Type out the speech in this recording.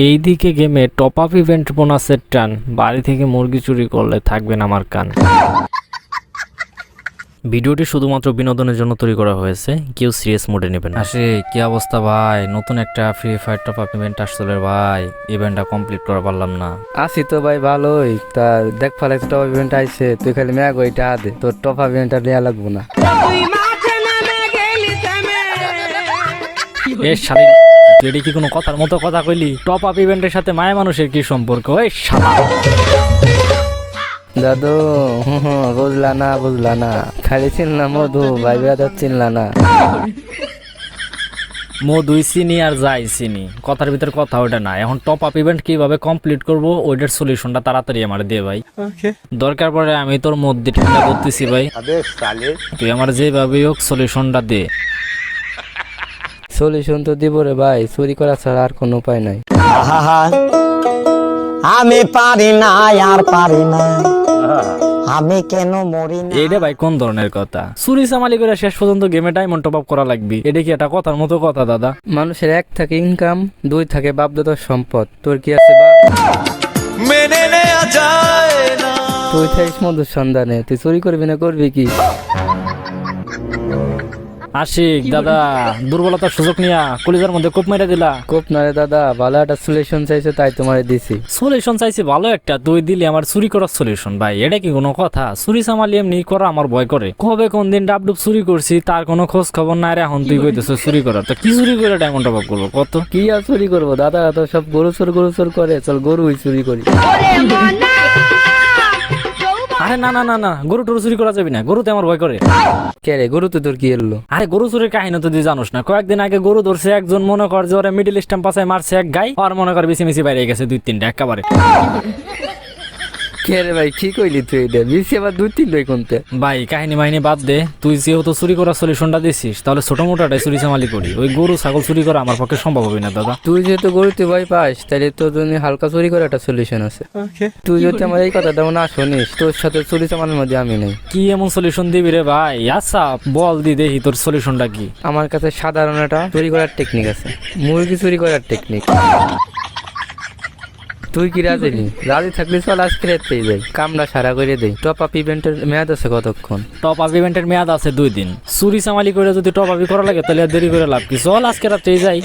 এইদিকে গেমে top up event বোনাসের টান। বাড়ি থেকে মুরগি চুরি করলে থাকবেন আমার কান। ভিডিওটি শুধুমাত্র বিনোদনের জন্য তৈরি করা হয়েছে। কেউ সিরিয়াস মোডে নেবেন আসে কি অবস্থা ভাই? নতুন একটা Free Fire top up event আসলে ভাই। ইভেন্টটা কমপ্লিট করা পারলাম না। আছি তো ভাই ভালোই। তা দেখ ফলে একটা টপ ইভেন্ট আইছে। তুই খালি ম্যাগ ওইটা দে। তোর টপ আপ ইভেন্টটা নেওয়া লাগবো না। এ শালি তুই এটা কি কোনো কথার মতো কথা কইলি। টপ আপ ইভেন্টের সাথে মায়া মানুষের কি সম্পর্ক? এই দাদু বুঝলা না বুঝলা না। খালি চিনলা মধু ভাই বেড়া চিনলা না। মো দুই চিনি আর যাই চিনি। কথার ভিতর কথা ওটা না। এখন টপ আপ ইভেন্ট কীভাবে কমপ্লিট করব ওইটার সলিউশনটা তাড়াতাড়ি আমার দিয়ে ভাই। দরকার পড়ে আমি তোর মধ্যে ঠান্ডা করতেছি ভাই। তুই আমার যেভাবে হোক সলিউশনটা দে। সলিউশন তো দিব রে ভাই চুরি করা ছাড়া আর কোনো উপায় নাই। আমি পারি না আর পারি না। আমি কেন মরি না? এইটা ভাই কোন ধরনের কথা? চুরি চামালি করে শেষ পর্যন্ত গেমে ডায়মন্ড টপ আপ করা লাগবে। এটা কি একটা কথার মতো কথা দাদা? মানুষের এক থাকে ইনকাম দুই থাকে বাপদাদার সম্পদ। তোর কি আছে বা মেনে নেওয়া যায় না। তুই থাকিস মধুর সন্ধানে তুই চুরি করবি না করবি কি? আশিক দাদা দুর্বলতার সুযোগ নিয়া কলিজার মধ্যে কোপ মেরে দিলা। কোপ না রে দাদা ভালো একটা সলিউশন চাইছে তাই তোমারে দিছি। সলিউশন চাইছি ভালো একটা তুই দিলি আমার চুরি করার সলিউশন ভাই এটা কি কোনো কথা? চুরি চামালি এমনি করা আমার ভয় করে। কবে কোন দিন ডাবডুব চুরি করছি তার কোনো খোঁজ খবর নাই রে এখন তুই কইতেছ চুরি করার তো কি চুরি করে ডায়মন্ড টপ আপ করব কত? কি আর চুরি করব? দাদা তো সব গরু চোর গরু চোর করে চল গরুই চুরি করি। আরে না না না না গরু টরু চুরি করা যাবে না গরুতে আমার ভয় করে। কে রে গরু তো তোর কি এলো? আরে গরু চুরির কাহিনী তো তুই জানোস না। কয়েকদিন আগে গরু ধরছে একজন মনে কর যে ওরা মিডিল স্ট্যাম্প পাশে মারছে এক গাই আর মনে কর বেশি বেশি বাইরে গেছে দুই তিনটা একেবারে। কে রে ভাই কি কইলি তুই এটা? বিসি আবার দুই তিন লই কোনতে? ভাই কাহিনী মাহিনী বাদ দে। তুই যেহেতু চুরি করার সলিউশনটা দিছিস তাহলে ছোট মোটাটাই চুরি চামালি করি। ওই গরু ছাগল চুরি করা আমার পক্ষে সম্ভব হবে না দাদা। তুই যেহেতু গরুতে ভয় পাস তাহলে তোর জন্য হালকা চুরি করে একটা সলিউশন আছে। তুই যদি আমার এই কথাটা না শুনিস তোর সাথে চুরি চামানোর মধ্যে আমি নেই। কি এমন সলিউশন দিবি রে ভাই? আচ্ছা বল দি দেখি তোর সলিউশনটা কি? আমার কাছে সাধারণ একটা চুরি করার টেকনিক আছে। মুরগি চুরি করার টেকনিক তুই কি রাজি নি? রাজি থাকলে চল আজকে রাত্রেই যাই। কামটা সারা করে দেই টপ আপ ইভেন্টের মেয়াদ আছে কতক্ষণ? টপ আপ ইভেন্টের মেয়াদ আছে দুই দিন। চুরি সামালি করে যদি টপ আপি করা লাগে, তাহলে দেরি করে লাভ কি? চল আজকে রাত্রে যাই।